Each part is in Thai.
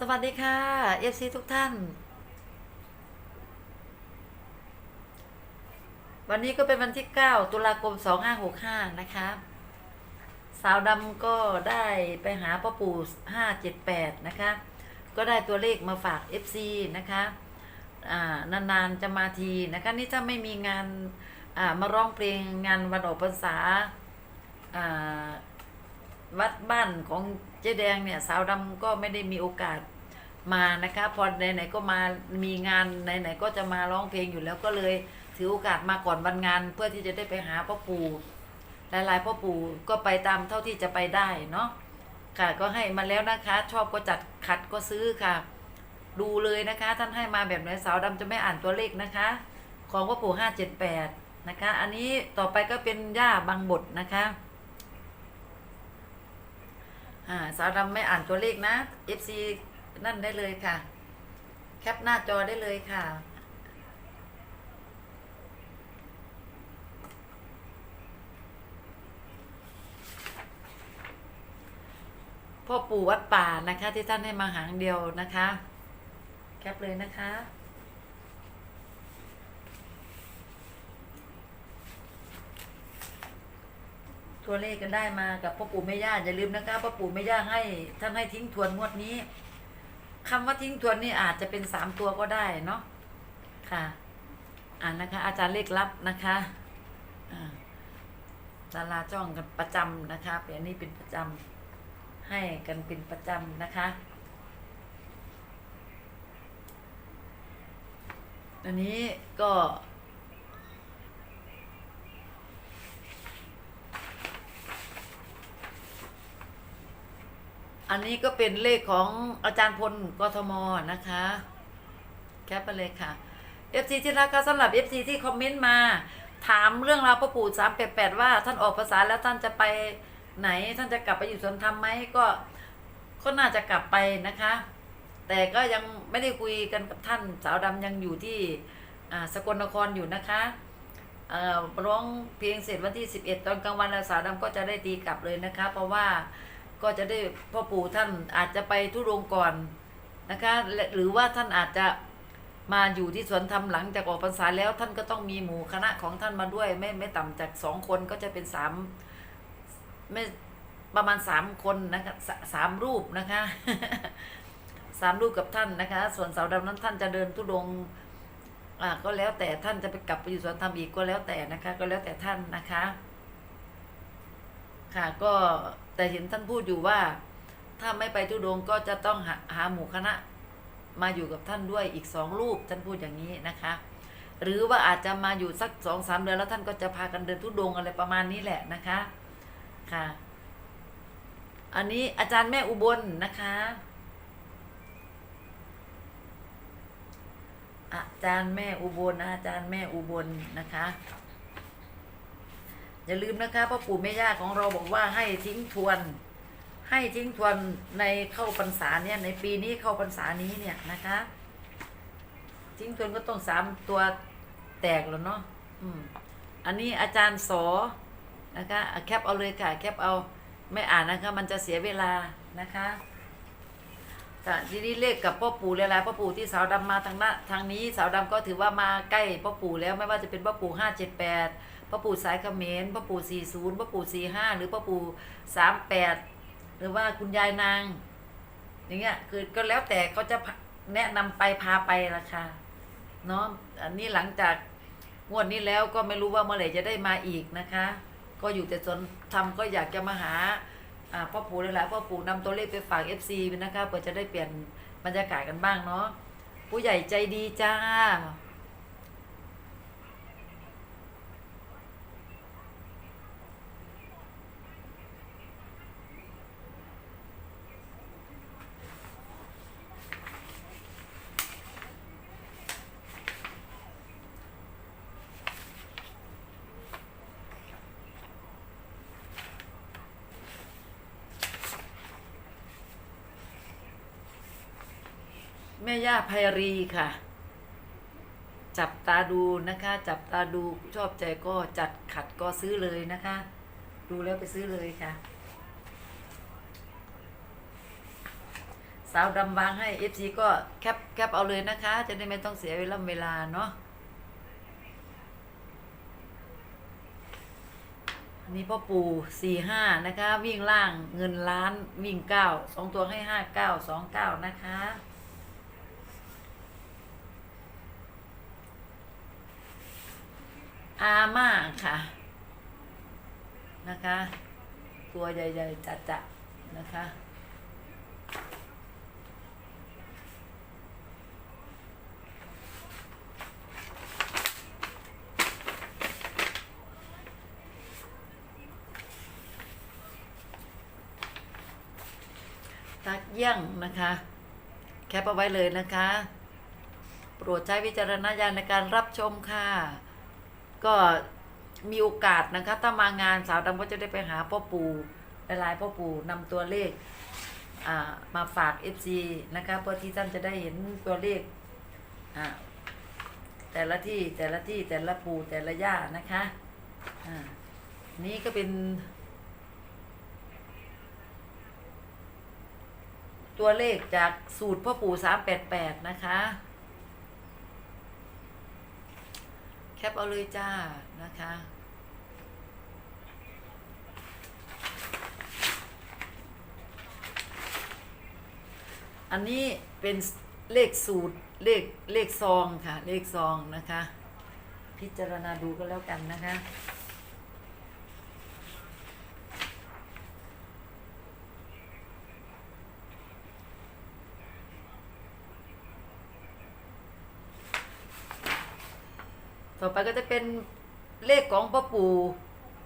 สวัสดีค่ะ FC ทุกท่าน วันนี้ก็เป็นวันที่ 9 ตุลาคม 2565 นะคะสาวดำก็ได้ไปหาพ่อปู่ 578 นะคะ ก็ได้ตัวเลขมาฝาก FC นะคะานานๆจะมาทีนะคะ นี่ถ้าไม่มีงานามาร้องเพลงงานวันออกพรรษาอ่า วัดบ้านของเจ๊แดงเนี่ย สาวดำก็ไม่ได้มีโอกาสมานะคะ พอไหนๆก็มามีงานไหนๆก็จะมาร้องเพลงอยู่แล้วก็เลย ถือโอกาสมาก่อนวันงาน เพื่อที่จะได้ไปหาพ่อปู่หลายๆพ่อปู่ก็ไปตามเท่าที่จะไปได้เนาะค่ะก็ให้มาแล้วนะคะ ชอบก็จัดขัดก็ซื้อค่ะ ดูเลยนะคะ ท่านให้มาแบบไหนสาวดำจะไม่อ่านตัวเลขนะคะ ของพ่อปู่ห้าเจ็ดแปดนะคะ อันนี้ต่อไปก็เป็นย่าบางบทนะคะ อ่าสาวดำไม่อ่านตัวเลขนะ FC นั่นได้เลยค่ะ แคปหน้าจอได้เลยค่ะ พ่อปู่วัดป่านะคะ ที่ท่านให้มาหางเดียวนะคะ แคปเลยนะคะ ตัวเลขกันได้มากับพ่อปู่แม่ย่าอย่าลืมนะคะพ่อปู่แม่ย่าให้ท่านให้ทิ้งทวนงวดนี้คำว่าทิ้งทวนนี่อาจจะเป็นสามตัวก็ได้เนาะค่ะ อ่านนะคะ อาจารย์เลขลับนะคะอ่าดาราจ้องกันประจำนะคะเป็นอันนี้เป็นประจำให้กันเป็นประจำนะคะอันนี้ก็ อันนี้ก็เป็นเลขของอาจารย์พลกทมนะคะ แคปไปเลยค่ะ FC ที่รักค่ะสำหรับ FC ที่คอมเมนต์มา ถามเรื่องราวพ่อปู่สามแปดแปดว่าท่านออกภาษาแล้วท่านจะไปไหน ท่านจะกลับไปอยู่สวนธรรมไหมก็ก็น่าจะกลับไปนะคะ แต่ก็ยังไม่ได้คุยกันกับท่านสาวดำยังอยู่ที่สกลนครอยู่นะคะร้องเพลงเสร็จวันที่ 11 ตอนกลางวันแล้วสาวดำก็จะได้ตีกลับเลยนะคะ เพราะว่า ก็จะได้พ่อปู่ท่านอาจจะไปทุรงก่อนนะคะและหรือว่าท่านอาจจะมาอยู่ที่สวนธรรมหลังจากออกพรรษาแล้วท่านก็ต้องมีหมู่คณะของท่านมาด้วย ไม่ไม่ต่ำจากสองคนก็จะเป็นสามไม่ประมาณสามคนนะคะสสามรูปนะคะสามรูปกับท่านนะคะ ส่วนเสาดำนั้นท่านจะเดินทุดงอ่าก็แล้วแต่ท่านจะไปกลับไปอยู่สวนธรรมอีกก็แล้วแต่นะคะ ก็แล้วแต่ท่านนะคะ ค่ะก็ แต่เห็นท่านพูดอยู่ว่า ถ้าไม่ไปทุดงก็จะต้องหาหาหมู่คณะมาอยู่กับท่านด้วยอีกสองรูปท่านพูดอย่างนี้นะคะ หรือว่าอาจจะมาอยู่สักสองสามเดือนแล้วท่านก็จะพากันเดินทุดงอะไรประมาณนี้แหละนะคะค่ะ อันนี้อาจารย์แม่อุบลนะคะอาจารย์แม่อุบลอาจารย์แม่อุบลนะคะ อย่าลืมนะคะพ่อปู่แม่ย่าของเราบอกว่าให้ทิ้งทวน ให้ทิ้งทวนในเข้าพรรษาเนี่ยในปีนี้เข้าพรรษานี้เนี่ยนะคะ ทิ้งทวนก็ต้องสามตัวแตกแล้วเนาะอืมอันนี้อาจารย์สอนะคะแคปเอาเลยค่ะแคปเอาไม่อ่านนะคะ มันจะเสียเวลานะคะแต่ทีนี้เลขกับพ่อปู่หลายๆพ่อปู่ที่สาวดำมาทางหน้าทางนี้สาวดำก็ถือว่ามาใกล้พ่อปู่แล้วไม่ว่าจะเป็นพ่อปู่ห้าเจ็ดแปด พ่อปู่สายเขมรพ่อปู่สี่ศูนย์พ่อปู่สี่ห้าหรือพ่อปู่สามแปดหรือว่าคุณยายนาง อย่างเงี้ยคือก็แล้วแต่เขาจะแนะนำไปพาไปละค่ะเนาะอันนี้หลังจากงวดนี้แล้วก็ไม่รู้ว่าเมื่อไหร่จะได้มาอีกนะคะ ก็อยู่แต่สนทำก็อยากจะมาหาอ่าพ่อปู่หลายๆพ่อปู่นำตัวเลขไปฝาก FC นะคะเพื่อจะได้เปลี่ยนบรรยากาศกันบ้างเนาะผู้ใหญ่ใจดีจ้า แม่ย่าไพรีค่ะ จับตาดูนะคะ จับตาดูชอบใจก็จัดขัดก็ซื้อเลยนะคะ ดูแล้วไปซื้อเลยค่ะ สาวดำวางให้ FC ก็แคปแคปเอาเลยนะคะ จะได้ไม่ต้องเสียเวลาเวลาเนาะอันนี้พ่อปู่สี่ห้านะคะ วิ่งล่างเงินล้านวิ่งเก้าสองตัวให้ห้าเก้าสองเก้านะคะ อาม่าค่ะ นะคะ ตัวใหญ่ๆจัดๆนะคะ ตักเยี่ยงนะคะ แคปเอาไว้เลยนะคะ โปรดใช้วิจารณญาณในการรับชมค่ะ ก็มีโอกาสนะคะ ถ้ามางานสาวดำก็จะได้ไปหาพ่อปู่หลายๆพ่อปู่นำตัวเลขมาฝาก FC นะคะเพื่อที่ท่านจะได้เห็นตัวเลขแต่ละที่แต่ละที่แต่ละปู่แต่ละย่านะคะนี่ก็เป็น ตัวเลขจากสูตรพ่อปู่สามแปดแปดนะคะ แค ปเอาเลยจ้านะคะอันนี้เป็นเลขสูตรเลขเลขซองค่ะ เลขซองนะคะ พิจารณาดูก็แล้วกันนะคะ ต่อไปก็จะเป็นเลขของพ่อปู่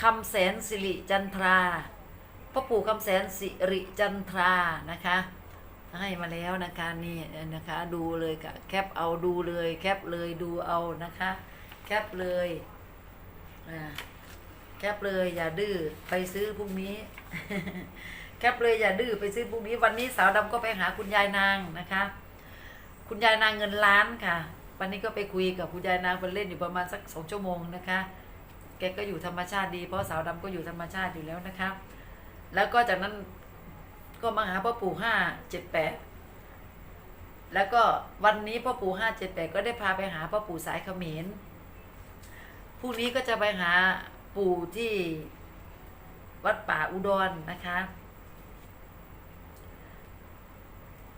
คำแสนสิริจันทราพ่อปู่คำแสนสิริจันทรานะคะให้มาแล้วนะคะนี่นะคะดูเลยค่ะแคปเอาดูเลยแคปเลยดูเอานะคะแคปเลยอ่าแคปเลยอย่าดื้อไปซื้อพรุ่งนี้ แคปเลยอย่าดื้อไปซื้อพรุ่งนี้วันนี้สาวดำก็ไปหาคุณยายนางนะคะ คุณยายนางเงินล้านค่ะ วันนี้ก็ไปคุยกับคุณยายนางเพิ่นเล่นอยู่ประมาณสักสองชั่วโมงนะคะ แกก็อยู่ธรรมชาติดี เพราะสาวดำก็อยู่ธรรมชาติอยู่แล้วนะคะ แล้วก็จากนั้นก็มาหาพ่อปู่ห้าเจ็ดแปดแล้วก็วันนี้พ่อปู่ห้าเจ็ดแปดก็ได้พาไปหาพ่อปู่สายเขมรพรุ่งนี้ก็จะไปหาปู่ที่วัดป่าอุดรนะคะ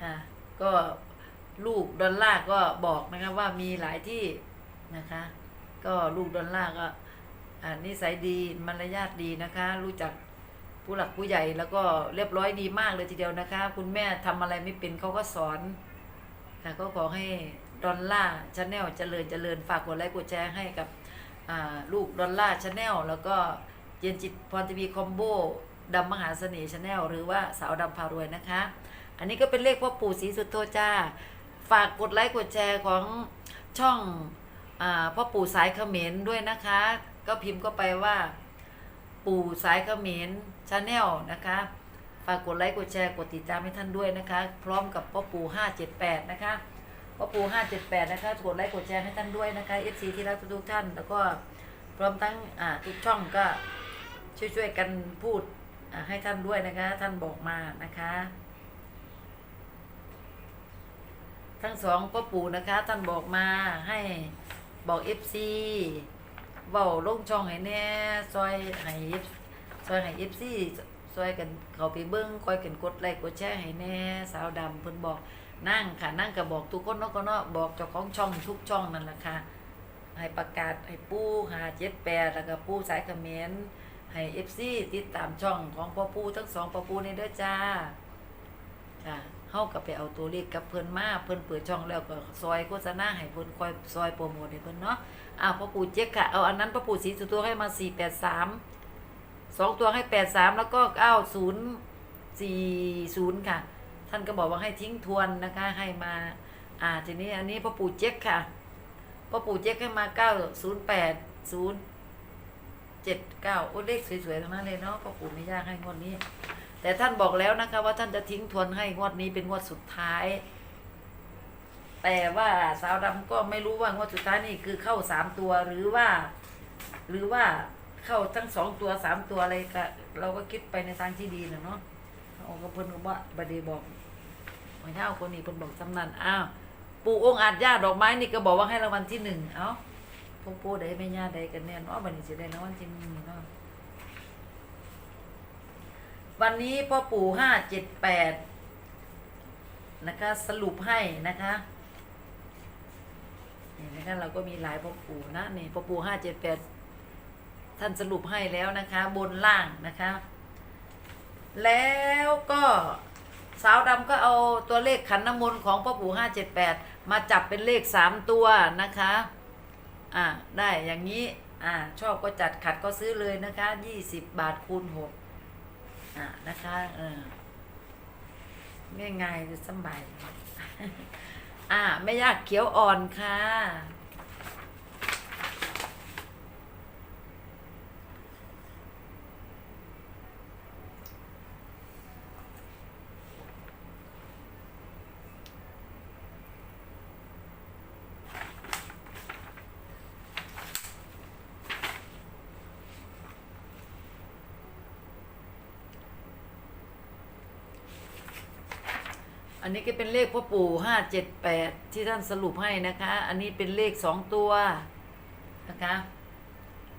ค่ะ ก็ ลูกดอลลาร์ก็บอกนะคะว่ามีหลายที่นะคะ ก็ลูกดอลลาร์ก็อ่านิสัยดีมารยาทดีนะคะ รู้จักผู้หลักผู้ใหญ่แล้วก็เรียบร้อยดีมากเลยทีเดียวนะคะ คุณแม่ทำอะไรไม่เป็นเขาก็สอนค่ะก็ขอให้ดอลลาร์ชาแนลเจริญเจริญฝากกดไลค์กดแชร์ให้กับอ่าลูกดอลลาร์ชาแนลแล้วก็เย็นจิตพรทีวีคอมโบดำมหาเสน่ห์ชาแนลหรือว่าสาวดำพารวยนะคะ อันนี้ก็เป็นเลขพ่อปู่ศรีสุโธจ้า ฝากกดไลค์กดแชร์ของช่องอาพ่อปู่สายเขมรด้วยนะคะ ก็พิมพ์ก็ไปว่า ปู่สายเขมรชาแนลนะคะ ฝากกดไลค์กดแชร์กดติดตามให้ท่านด้วยนะคะ พร้อมกับพ่อปู่578 นะคะพ่อปู่578 นะคะกดไลค์กดแชร์ให้ท่านด้วยนะคะ FC ที่รักทุกท่าน แล้วก็พร้อมทั้งอ่าทุกช่องก็ช่วยๆกันพูดอ่าให้ท่านด้วยนะคะ ท่านบอกมานะคะ ทั้งสองพ่อปู่นะคะ ท่านบอกมาให้บอกเอฟซีเบาลงช่องให้แน่ซอยให้ซอยให้เอฟซีซอยกันเขาไปเบิ้งคอยกันกดไลค์กดแชร์ให้แน่สาวดำเพิ่นบอกนั่งค่ะนั่งก็บอกทุกคนเนาะก็เนาะบอกเจ้าของช่องทุกช่องนั่นแหละค่ะให้ประกาศให้ปู้หาเจ็ดแปดแล้วก็ปู้สายเขมรให้เอฟซีติดตามช่องของพ่อปูทั้งสองพ่อปูนี่เด้อจ้าค่ะ เฮาก็ไปเอาตัวเลขกับเพิ่นมาเพิ่นเปิดช่องแล้วก็ซอยโฆษณาให้เพิ่นคอยซอยโปรโมทให้เพิ่นเนาะอ้าวพ่อปู่เจ๊กค่ะเอาอันนั้นพ่อปู่สีสุตัวให้มา483สามสองตัวให้83แล้วก็9040ค่ะ ท่านก็บอกว่าให้ทิ้งทวนนะคะ ให้มา อ่าทีนี้อันนี้พ่อปู่เจ๊กค่ะพ่อปู่เจ๊กให้มา908 079โอ้เลขสวยๆทั้งนั้นเลยเนาะพ่อปู่ไม่ยากให้งวดนี้ แต่ท่านบอกแล้วนะคะว่าท่านจะทิ้งทวนให้งวดนี้เป็นงวดสุดท้าย แต่ว่าสาวดำก็ไม่รู้ว่างวดสุดท้ายนี่คือเข้าสามตัวหรือว่า หรือว่าเข้าทั้งสองตัวสามตัวอะไรก็เราก็คิดไปในทางที่ดีนะเนาะเอาก็เพิ่นก็ว่าบดเดบอกไม่เท่าคนนี้เพิ่นบอกสำนันอ้าวปู่องค์อาจญาดอกไม้นี่ก็บอกว่าให้รางวัลที่หนึ่งเอ้าพวกปู่ใดไม่ญาติใดกันแน่เนาะบัดนี้สิได้รางวัลที่หนึ่งเนาะ วันนี้พ่อปู่ห้าเจ็ดแปดนะคะสรุปให้นะคะนี่นะคะเราก็มีหลายพ่อปู่นะนี่พ่อปู่ห้าเจ็ดแปดท่านสรุปให้แล้วนะคะ บนล่างนะคะ แล้วก็สาวดำก็เอาตัวเลขขันน้ำมนต์ของพ่อปู่ห้าเจ็ดแปดมาจับเป็นเลขสามตัวนะคะอ่าได้อย่างนี้อ่าชอบก็จัดขัดก็ซื้อเลยนะคะยี่สิบบาทคูณหก อ่านะคะเออง่ายๆสบายอ่าไม่ยากเขียวอ่อนค่ะ อั นนี้ก็เป็นเลขพ่อปู่ห้าเจ็ดแปดที่ท่านสรุปให้นะคะ อันนี้เป็นเลขสองตัวนะคะ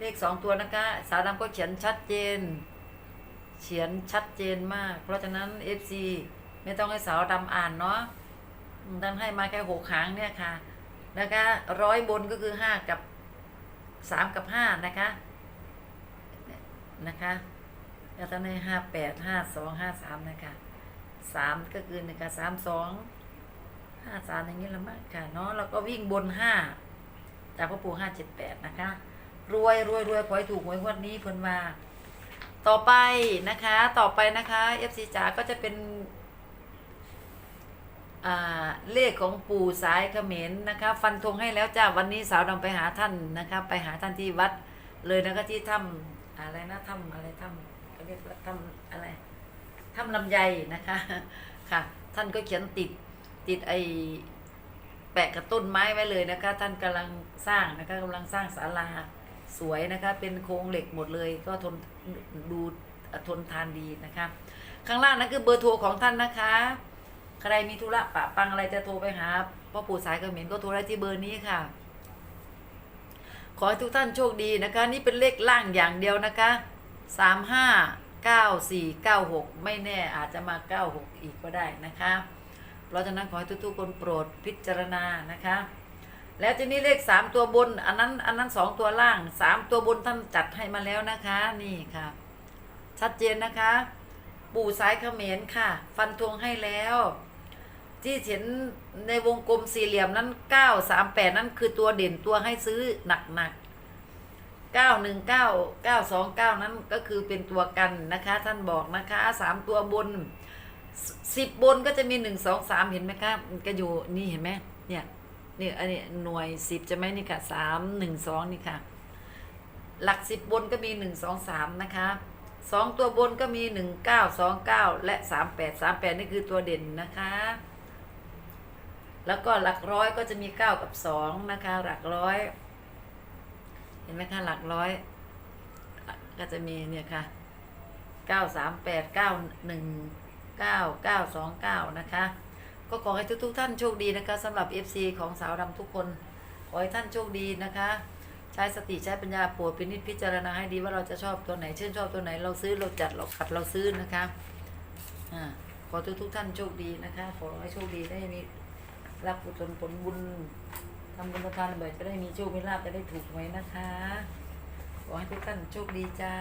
เลขสองตัวนะคะ สาวดำก็เขียนชัดเจน เขียนชัดเจนมาก เพราะฉะนั้น FC ไม่ต้องให้สาวดำอ่านเนาะอืมท่านให้มาแค่หกครั้งเนี่ยค่ะ นะคะร้อยบนก็คือห้ากับสามกับห้านะคะ นะคะแล้วท่านให้ห้าแปดห้าสองห้าสามนะคะ สามก็คือหนึ่งกับสามสองห้าสามอย่างนี้ละมั้งค่ะเนาะแล้วก็วิ่งบนห้าจากพ่อปู่ห้าเจ็ดแปดนะคะ รวยรวยรวยขอให้ถูกหวยงวดนี้เพิ่นมาต่อไปนะคะ ต่อไปนะคะเอฟซีจ๋าก็จะเป็นอ่าเลขของปู่สายเขมรนะคะ ฟันธงให้แล้วจ้าวันนี้สาวดำไปหาท่านนะคะ ไปหาท่านที่วัดเลยนะคะที่ถ้ำอะไรนะถ้ำอะไรถ้ำเขาเรียกว่าถ้ำอะไร ถ้ำลำไยนะคะค่ะ ท่านก็เขียนติดติดไอแปะกับต้นไม้ไว้เลยนะคะ ท่านกำลังสร้างนะคะกำลังสร้างศาลาสวยนะคะ เป็นโครงเหล็กหมดเลย ก็ทนดูทนทานดีนะคะ ข้างล่างนั้นคือเบอร์โทรของท่านนะคะ ใครมีธุระปะปังอะไรจะโทรไปหาพ่อปู่สายกระเขมรก็โทรได้ที่เบอร์นี้ค่ะ ขอให้ทุกท่านโชคดีนะคะ นี่เป็นเลขล่างอย่างเดียวนะคะสามห้า เก้าสี่เก้าหกไม่แน่อาจจะมาเก้าหกอีกก็ได้นะคะ เพราะฉะนั้นขอให้ทุกๆคนโปรดพิจารณานะคะ แล้วจะนี่เลขสามตัวบน อันนั้นอันนั้นสองตัวล่างสามตัวบนท่านจัดให้มาแล้วนะคะนี่ค่ะ ชัดเจนนะคะ ปู่สายเขมรค่ะ ฟันธงให้แล้ว ที่เห็นในวงกลมสี่เหลี่ยมนั้นเก้าสามแปดนั่นคือตัวเด่นตัวให้ซื้อหนักหนัก เก้าหนึ่งเก้าเก้าสองเก้านั้นก็คือเป็นตัวกันนะคะ ท่านบอกนะคะสามตัวบนสิบบนก็จะมีหนึ่งสองสามเห็นไหมคะมันก็อยู่นี่เห็นไหมเนี่ยนี่อันนี้หน่วยสิบจะไหมนี่ค่ะสามหนึ่งสองนี่ค่ะ หลักสิบบนก็มีหนึ่งสองสามนะคะสองตัวบนก็มีหนึ่งเก้าสองเก้าและสามแปดสามแปดนี่คือตัวเด่นนะคะ แล้วก็หลักร้อยก็จะมีเก้ากับสองนะคะ หลักร้อย เห็นไหมคะหลักร้อย ก็จะมีเนี่ยค่ะเก้าสามแปดเก้าหนึ่งเก้าเก้าสองเก้านะคะ ก็ขอให้ทุกๆท่านโชคดีนะคะสำหรับ FC ของสาวดำทุกคน ขอให้ท่านโชคดีนะคะ ใช้สติใช้ปัญญาปรดพินิจพิจารณาให้ดีว่าเราจะชอบตัวไหนเชื่นชอบตัวไหนเราซื้อเราจัดเราขัดเราซื้อนะคะอ่าขอทุกทุกๆท่านโชคดีนะคะ ขอให้โชคดีได้มีรับกุศลผลบุญ ทำบุญทานบ่อยจะได้มีโชคมีลาภจะได้ถูกไว้นะคะขอให้ทุกท่านโชคดีจ้า